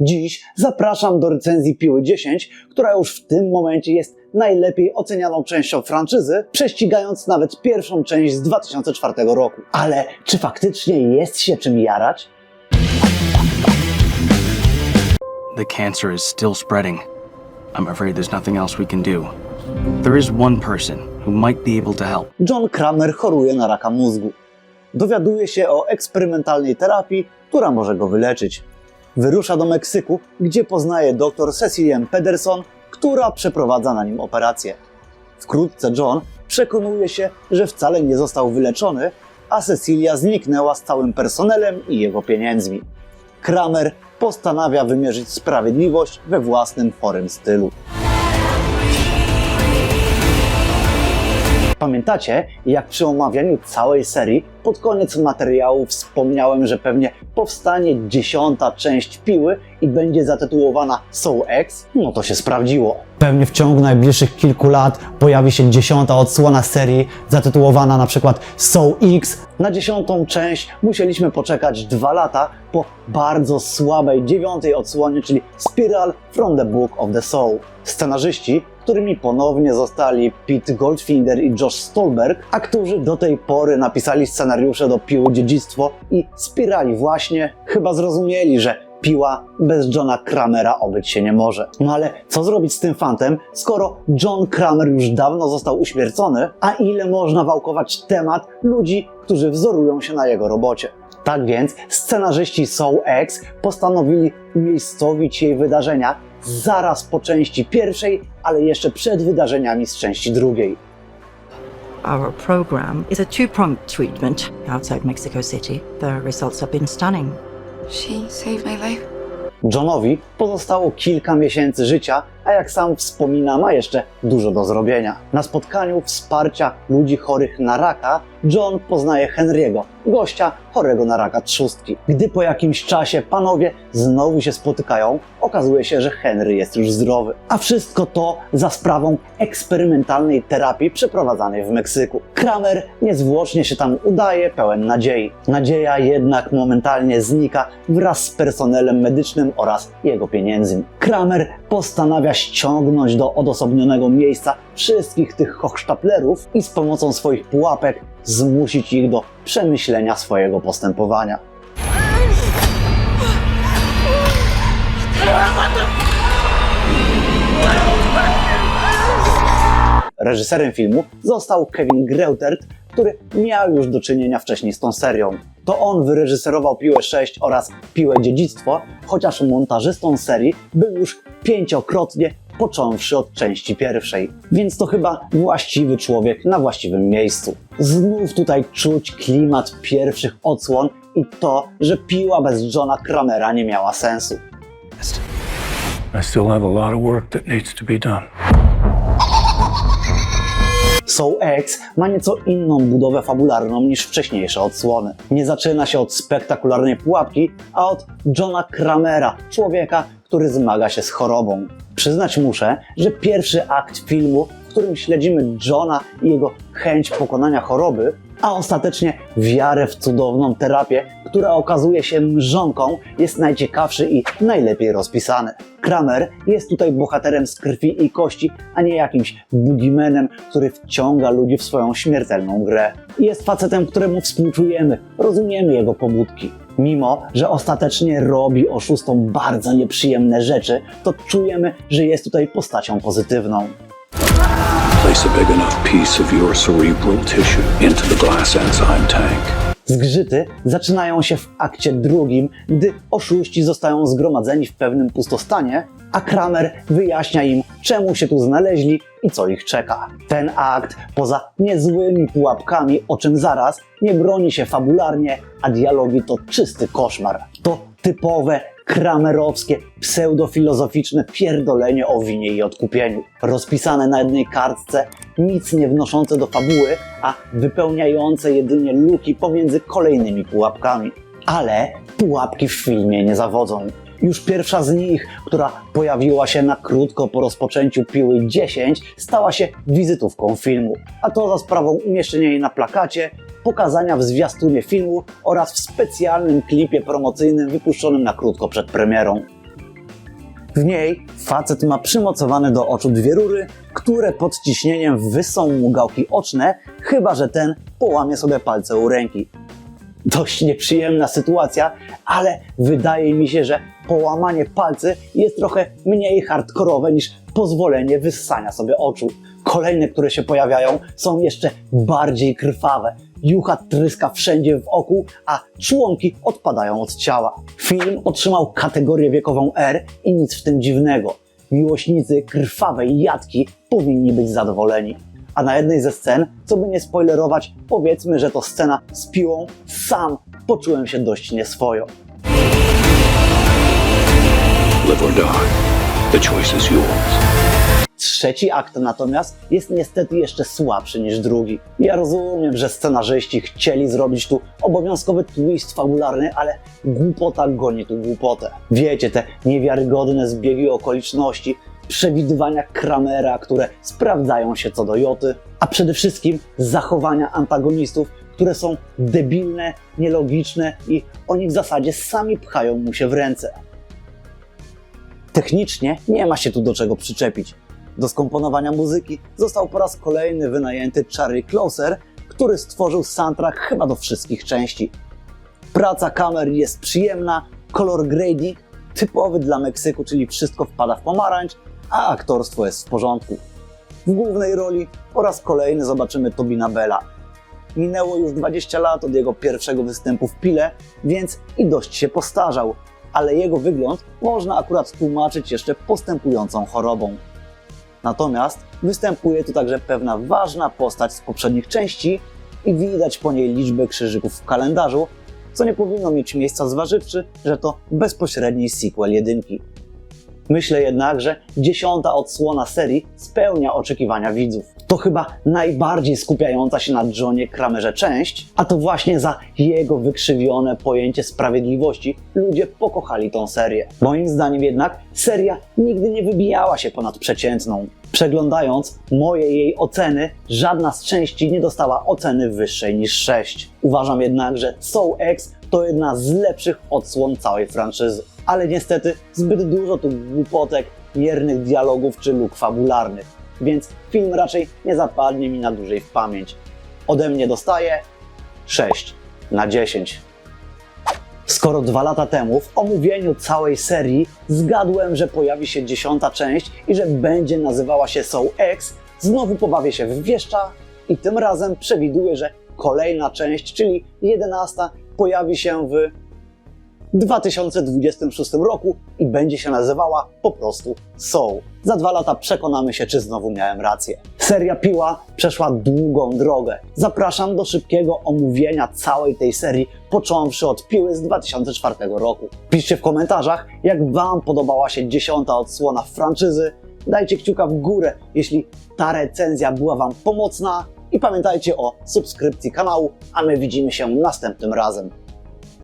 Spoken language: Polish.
Dziś zapraszam do recenzji Piły 10, która już w tym momencie jest najlepiej ocenianą częścią franczyzy, prześcigając nawet pierwszą część z 2004 roku. Ale czy faktycznie jest się czym jarać? The cancer is still spreading. I'm afraid there's nothing else we can do. There is one person who might be able to help. John Kramer choruje na raka mózgu. Dowiaduje się o eksperymentalnej terapii, która może go wyleczyć. Wyrusza do Meksyku, gdzie poznaje dr Cecilię Pederson, która przeprowadza na nim operację. Wkrótce John przekonuje się, że wcale nie został wyleczony, a Cecilia zniknęła z całym personelem i jego pieniędzmi. Kramer postanawia wymierzyć sprawiedliwość we własnym chorym stylu. Pamiętacie, jak przy omawianiu całej serii pod koniec materiału wspomniałem, że pewnie powstanie dziesiąta część piły i będzie zatytułowana Soul X? No to się sprawdziło. Pewnie w ciągu najbliższych kilku lat pojawi się dziesiąta odsłona serii zatytułowana na przykład Soul X. Na dziesiątą część musieliśmy poczekać dwa lata po bardzo słabej dziewiątej odsłonie, czyli Spiral from the Book of the Soul. Scenarzyści którymi ponownie zostali Pete Goldfinger i Josh Stolberg, a którzy do tej pory napisali scenariusze do Piły Dziedzictwo i Spirali właśnie, chyba zrozumieli, że Piła bez Johna Kramera obyć się nie może. No ale co zrobić z tym fantem, skoro John Kramer już dawno został uśmiercony, a ile można wałkować temat ludzi, którzy wzorują się na jego robocie. Tak więc scenarzyści Soul X postanowili umiejscowić jej wydarzenia zaraz po części pierwszej, ale jeszcze przed wydarzeniami z części drugiej. Our program is a two pronged treatment outside Mexico City. The results have been stunning. She saved my life. Johnowi pozostało kilka miesięcy życia, a jak sam wspomina, ma jeszcze dużo do zrobienia. Na spotkaniu wsparcia ludzi chorych na raka, John poznaje Henry'ego, gościa chorego na raka trzustki. Gdy po jakimś czasie panowie znowu się spotykają, okazuje się, że Henry jest już zdrowy. A wszystko to za sprawą eksperymentalnej terapii przeprowadzanej w Meksyku. Kramer niezwłocznie się tam udaje, pełen nadziei. Nadzieja jednak momentalnie znika wraz z personelem medycznym oraz jego pieniędzmi. Kramer postanawia ściągnąć do odosobnionego miejsca wszystkich tych hochsztaplerów i z pomocą swoich pułapek zmusić ich do przemyślenia swojego postępowania. Reżyserem filmu został Kevin Greutert, który miał już do czynienia wcześniej z tą serią. To on wyreżyserował Piłę 6 oraz Piłę Dziedzictwo, chociaż montażystą serii był już pięciokrotnie, począwszy od części pierwszej. Więc to chyba właściwy człowiek na właściwym miejscu. Znów tutaj czuć klimat pierwszych odsłon i to, że piła bez Johna Kramera nie miała sensu. I still have a lot of work that needs to be done. Soul X ma nieco inną budowę fabularną niż wcześniejsze odsłony. Nie zaczyna się od spektakularnej pułapki, a od Johna Kramera, człowieka, który zmaga się z chorobą. Przyznać muszę, że pierwszy akt filmu, w którym śledzimy Johna i jego chęć pokonania choroby, a ostatecznie wiarę w cudowną terapię, która okazuje się mrzonką, jest najciekawszy i najlepiej rozpisany. Kramer jest tutaj bohaterem z krwi i kości, a nie jakimś bugimenem, który wciąga ludzi w swoją śmiertelną grę. Jest facetem, któremu współczujemy, rozumiemy jego pobudki. Mimo, że ostatecznie robi oszustom bardzo nieprzyjemne rzeczy, to czujemy, że jest tutaj postacią pozytywną. Place a big enough piece of your cerebral tissue into the glass enzyme tank. Zgrzyty zaczynają się w akcie drugim, gdy oszuści zostają zgromadzeni w pewnym pustostanie, a Kramer wyjaśnia im, czemu się tu znaleźli i co ich czeka. Ten akt, poza niezłymi pułapkami, o czym zaraz, nie broni się fabularnie, a dialogi to czysty koszmar. To typowe kramerowskie, pseudofilozoficzne pierdolenie o winie i odkupieniu. Rozpisane na jednej kartce, nic nie wnoszące do fabuły, a wypełniające jedynie luki pomiędzy kolejnymi pułapkami. Ale pułapki w filmie nie zawodzą. Już pierwsza z nich, która pojawiła się na krótko po rozpoczęciu Piły 10, stała się wizytówką filmu. A to za sprawą umieszczenia jej na plakacie, pokazania w zwiastunie filmu oraz w specjalnym klipie promocyjnym wypuszczonym na krótko przed premierą. W niej facet ma przymocowane do oczu dwie rury, które pod ciśnieniem wysą mu gałki oczne, chyba że ten połamie sobie palce u ręki. Dość nieprzyjemna sytuacja, ale wydaje mi się, że połamanie palcy jest trochę mniej hardkorowe niż pozwolenie wyssania sobie oczu. Kolejne, które się pojawiają, są jeszcze bardziej krwawe. Jucha tryska wszędzie w oku, a członki odpadają od ciała. Film otrzymał kategorię wiekową R i nic w tym dziwnego. Miłośnicy krwawej jatki powinni być zadowoleni. A na jednej ze scen, co by nie spoilerować, powiedzmy, że to scena z piłą, sam poczułem się dość nieswojo. Live or die. The choice is yours. Trzeci akt natomiast jest niestety jeszcze słabszy niż drugi. Ja rozumiem, że scenarzyści chcieli zrobić tu obowiązkowy twist fabularny, ale głupota goni tu głupotę. Wiecie, te niewiarygodne zbiegi okoliczności, przewidywania Kramera, które sprawdzają się co do joty, a przede wszystkim zachowania antagonistów, które są debilne, nielogiczne i oni w zasadzie sami pchają mu się w ręce. Technicznie nie ma się tu do czego przyczepić. Do skomponowania muzyki został po raz kolejny wynajęty Charlie Closer, który stworzył soundtrack chyba do wszystkich części. Praca kamer jest przyjemna, color grading typowy dla Meksyku, czyli wszystko wpada w pomarańcz, a aktorstwo jest w porządku. W głównej roli po raz kolejny zobaczymy Tobina Bella. Minęło już 20 lat od jego pierwszego występu w Pile, więc i dość się postarzał, ale jego wygląd można akurat tłumaczyć jeszcze postępującą chorobą. Natomiast występuje tu także pewna ważna postać z poprzednich części i widać po niej liczbę krzyżyków w kalendarzu, co nie powinno mieć miejsca zważywszy, że to bezpośredni sequel jedynki. Myślę jednak, że dziesiąta odsłona serii spełnia oczekiwania widzów. To chyba najbardziej skupiająca się na Johnie Kramerze część, a to właśnie za jego wykrzywione pojęcie sprawiedliwości ludzie pokochali tą serię. Moim zdaniem jednak seria nigdy nie wybijała się ponad przeciętną. Przeglądając moje jej oceny, żadna z części nie dostała oceny wyższej niż 6. Uważam jednak, że Soul X to jedna z lepszych odsłon całej franczyzy. Ale niestety zbyt dużo tu głupotek, miernych dialogów czy luk fabularnych, więc film raczej nie zapadnie mi na dłużej w pamięć. Ode mnie dostaje 6 na 10. Skoro dwa lata temu w omówieniu całej serii zgadłem, że pojawi się dziesiąta część i że będzie nazywała się Soul X, znowu pobawię się w wieszcza i tym razem przewiduję, że kolejna część, czyli jedenasta, pojawi się w 2026 roku i będzie się nazywała po prostu Soul. Za dwa lata przekonamy się, czy znowu miałem rację. Seria Piła przeszła długą drogę. Zapraszam do szybkiego omówienia całej tej serii, począwszy od Piły z 2004 roku. Piszcie w komentarzach, jak Wam podobała się dziesiąta odsłona franczyzy. Dajcie kciuka w górę, jeśli ta recenzja była Wam pomocna. I pamiętajcie o subskrypcji kanału, a my widzimy się następnym razem.